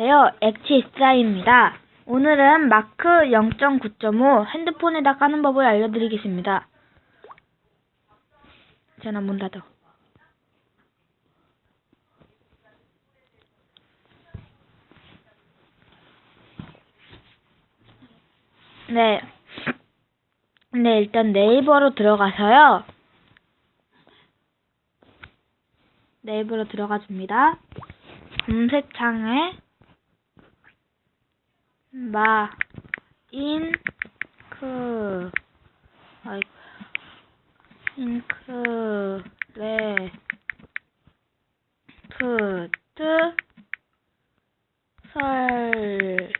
안녕하세요. 엑치스라입니다. 오늘은 마크 0.9.5 핸드폰에다 까는 법을 알려드리겠습니다. 전화 문 닫아. 네. 네, 일단 네이버로 들어가서요. 네이버로 들어가 줍니다. 검색창에 마, 인, 크, 아이고, 잉크, 레, 푸트, 설치.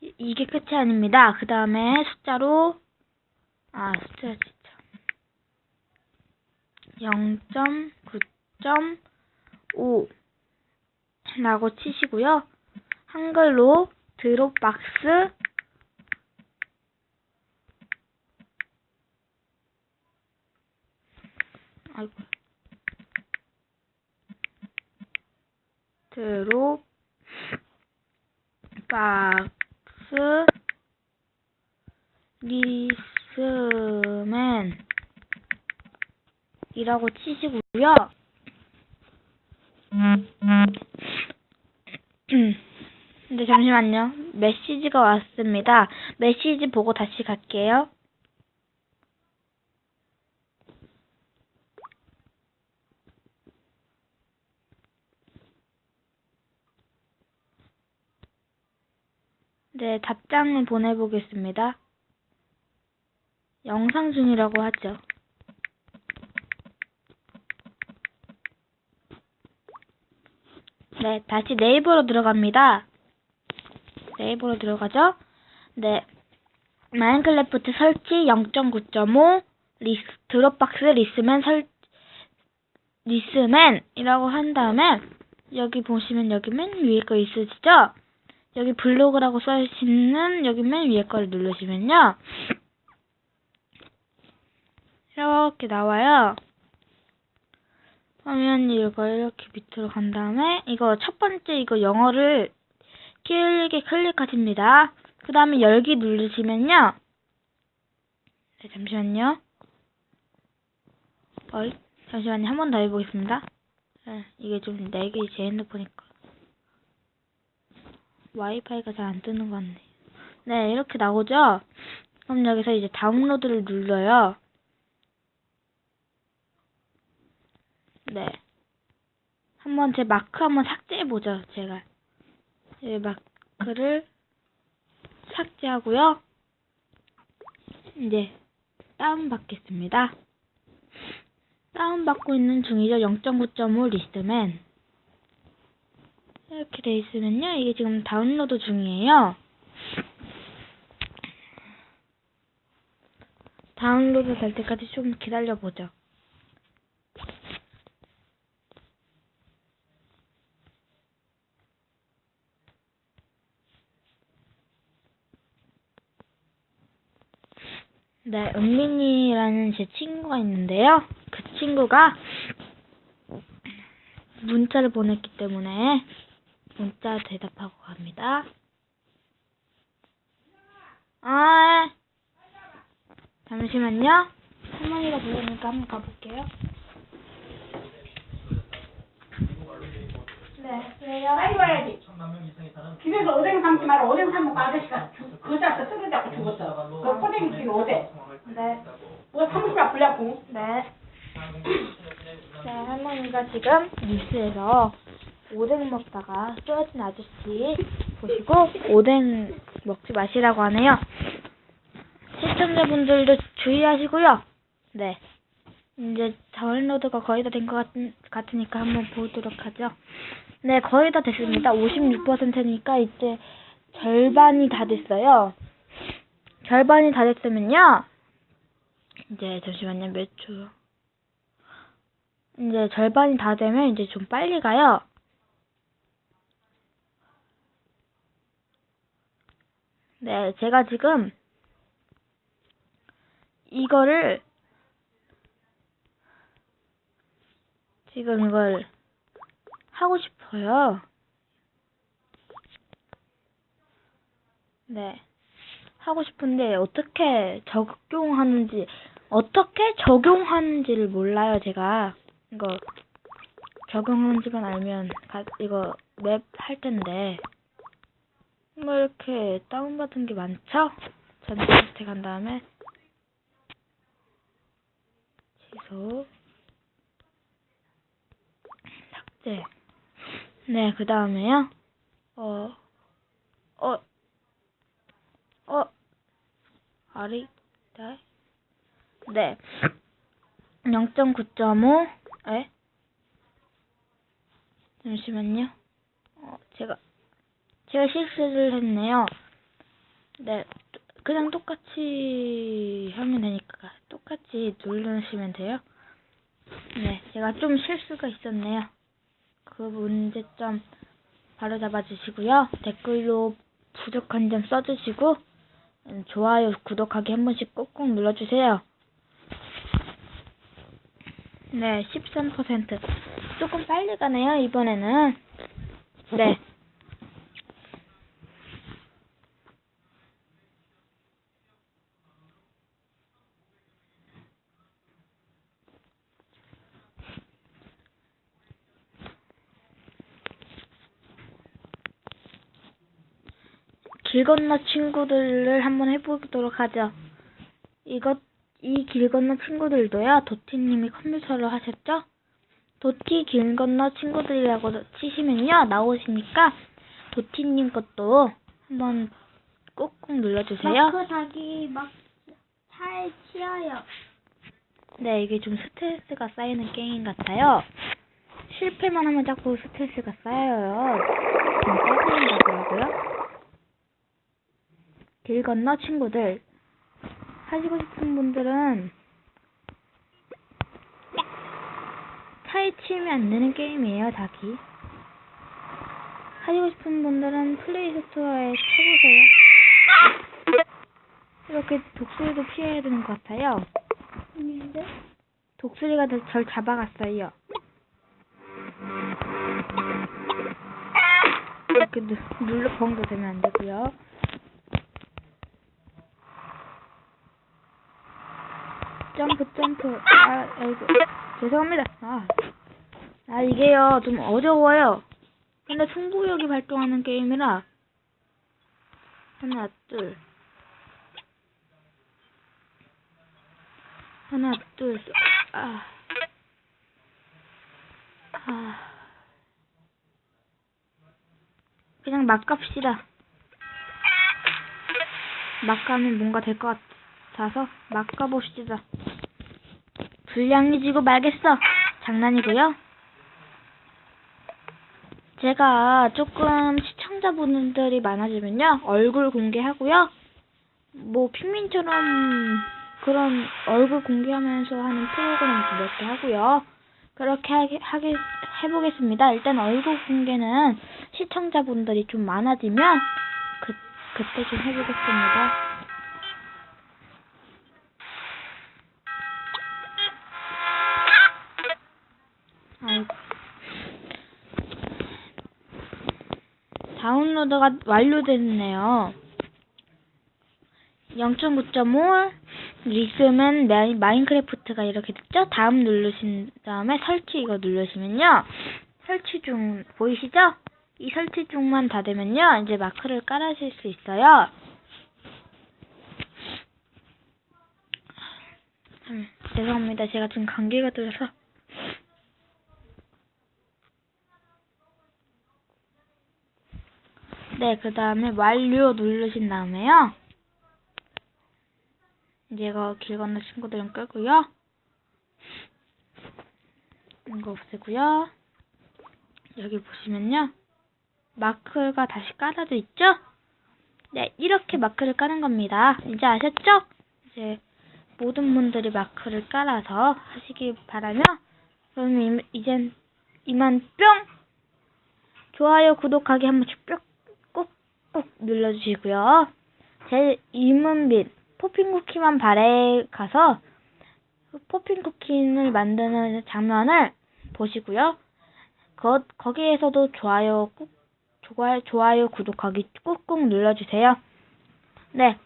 이- 이게 끝이 아닙니다. 그 다음에 숫자로, 아, 숫자 진짜. 0.9.5 라고 치시고요. 한글로 드롭박스 아이고. 드롭박스 리스맨 이라고 치시고요. 근데 잠시만요. 메시지가 왔습니다. 메시지 보고 다시 갈게요. 네, 답장을 보내보겠습니다. 영상 중이라고 하죠. 네, 다시 네이버로 들어갑니다. 네이버로 들어가죠? 네. 마인크래프트 설치 0.9.5 리스, 드롭박스 리스맨 설, 리스맨이라고 한 다음에 여기 보시면 여기 맨 위에 거 있으시죠? 여기 블로그라고 써있는 여기 맨 위에 거를 누르시면요. 이렇게 나와요. 화면 이거 이렇게 밑으로 간 다음에 이거 첫 번째 이거 영어를 길게 클릭하십니다. 그 다음에 열기 누르시면요. 네, 잠시만요. 어이, 잠시만요. 한 번 더 해보겠습니다. 네, 이게 좀 내게 제 핸드폰이니까. 와이파이가 잘 안 뜨는 것 같네. 네, 이렇게 나오죠? 그럼 여기서 이제 다운로드를 눌러요. 네. 한번 제 마크 한번 삭제해보죠, 제가. 이 마크를 삭제하고요. 이제 다운받겠습니다. 다운받고 있는 중이죠. 0.9.5 리스트맨. 이렇게 돼 있으면요. 이게 지금 다운로드 중이에요. 다운로드 될 때까지 좀 기다려보죠. 네, 은민이라는 제 친구가 있는데요. 그 친구가 문자를 보냈기 때문에 문자 대답하고 갑니다. 아, 잠시만요. 할머니가 부르니까 한번 가볼게요. 네, 왜요? 빨리 와야지. 집에서 오뎅 삶지 말아. 오뎅 삶고 아저씨가 죽- 그 자서 쓰러져갖고 죽었어. 그 꼬댕이 집에 오뎅. 네, 뭐 사무실 불ля고. 네. 자, 할머니가 지금 뉴스에서 오뎅 먹다가 쓰러진 아저씨 보시고 오뎅 먹지 마시라고 하네요. 시청자분들도 주의하시고요. 네. 이제 다운로드가 거의 다 된 것 같으니까 한번 보도록 하죠. 네, 거의 다 됐습니다. 56%니까 이제 절반이 다 됐어요. 절반이 다 됐으면요. 이제 잠시만요. 몇 초. 이제 절반이 다 되면 이제 좀 빨리 가요. 네, 제가 지금 이거를 지금 이걸 하고 싶어요. 네. 하고 싶은데 어떻게 적용하는지 어떻게 적용하는지를 몰라요, 제가. 이거 적용하는지만 알면 가, 이거 맵 할 텐데. 뭐 이렇게 다운받은 게 많죠? 전체 간 다음에 취소 삭제 네 그 다음에요 어 어, 어, 아리, 네. 네. 0.9.5, 에? 잠시만요. 어, 제가, 제가 실수를 했네요. 네, 또- 그냥 똑같이 하면 되니까, 똑같이 누르시면 돼요. 네, 제가 좀 실수가 있었네요. 그 문제점 바로 잡아 주시고요. 댓글로 부족한 점 써주시고, 음, 좋아요, 구독하기 한 번씩 꼭꼭 눌러주세요. 네, 13%. 조금 빨리 가네요, 이번에는. 네. 길 건너 친구들을 한번 해보도록 하죠. 이것, 이 길 건너 친구들도요, 도티님이 컴퓨터로 하셨죠? 도티 길 건너 친구들이라고 치시면요, 나오시니까, 도티님 것도 한번 꾹꾹 눌러주세요. 마크 닭이 막 차에 치여요. 네, 이게 좀 스트레스가 쌓이는 게임 같아요. 실패만 하면 자꾸 스트레스가 쌓여요. 좀 짜증나더라고요. 길 건너 친구들. 하시고 싶은 분들은 차에 치면 안 되는 게임이에요, 닭이. 하시고 싶은 분들은 플레이 스토어에 쳐보세요. 이렇게 독소리도 피해야 되는 것 같아요. 독수리가 더- 절 잡아갔어요. 이렇게 누, 눌러 번도 되면 안 되고요. 점프 점프. 아, 아이고. 죄송합니다. 아, 아 이게요 좀 어려워요. 근데 승부욕이 발동하는 게임이라 하나 둘 하나 둘 셋. 아. 아. 그냥 막 갑시다. 막 가면 뭔가 될 것 같아 서막 가봅시다. 불량이 지고 말겠어. 장난이고요. 제가 조금 시청자분들이 많아지면요. 얼굴 공개하고요. 뭐 핑민처럼 그런 얼굴 공개하면서 하는 프로그램도 몇 개 하고요. 그렇게 하게, 하게 해보겠습니다. 일단 얼굴 공개는 시청자분들이 좀 많아지면 그 그때 좀 해보겠습니다. 다운로드가 완료됐네요. 0.9.5 리스면 마이- 마인크래프트가 이렇게 됐죠? 다음 누르신 다음에 설치 이거 누르시면요. 설치 중 보이시죠? 이 설치 중만 다 되면요. 이제 마크를 깔아실 수 있어요. 음, 죄송합니다. 제가 지금 감기가 들어서. 네, 그 다음에 완료 누르신 다음에요. 이제 이거 길 건너 친구들은 끄고요. 이거 없애고요. 여기 보시면요. 마크가 다시 깔아져 있죠? 네, 이렇게 마크를 까는 겁니다. 이제 아셨죠? 이제 모든 분들이 마크를 깔아서 하시기 바라며 이, 이젠 이만 뿅! 좋아요, 구독하기 한 번씩 뿅! 꾹꾹 눌러주시고요. 제 이문빈 포핑 쿠키만 발에 가서 포핑 쿠키를 만드는 장면을 보시고요. 거, 거기에서도 좋아요 꾹, 좋아요, 좋아요, 구독하기 꾹꾹 눌러주세요. 네.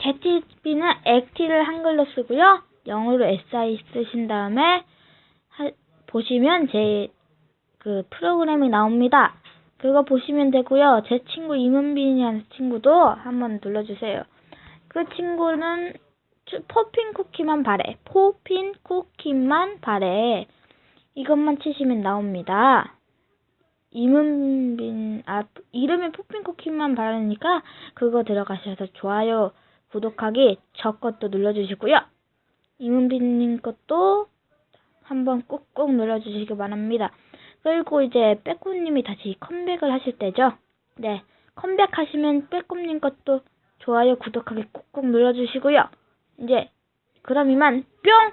제티비는 액티를 한글로 쓰고요. 영어로 SI 쓰신 다음에 하- 보시면 제 그 프로그램이 나옵니다. 그거 보시면 되고요. 제 친구 이문빈이라는 친구도 한번 눌러주세요. 그 친구는 추- 포핀 쿠키만 바래. 포핀 쿠키만 바래. 이것만 치시면 나옵니다. 이문빈, 아, 이름이 포핀 쿠키만 바라니까 그거 들어가셔서 좋아요, 구독하기, 저 것도 눌러주시고요. 이문빈님 것도 한번 꾹꾹 눌러주시기 바랍니다. 그리고 이제 빼꼼님이 다시 컴백을 하실 때죠. 네, 컴백하시면 빼꼼님 것도 좋아요, 구독하기 꾹꾹 눌러주시고요. 이제 그럼 이만 뿅!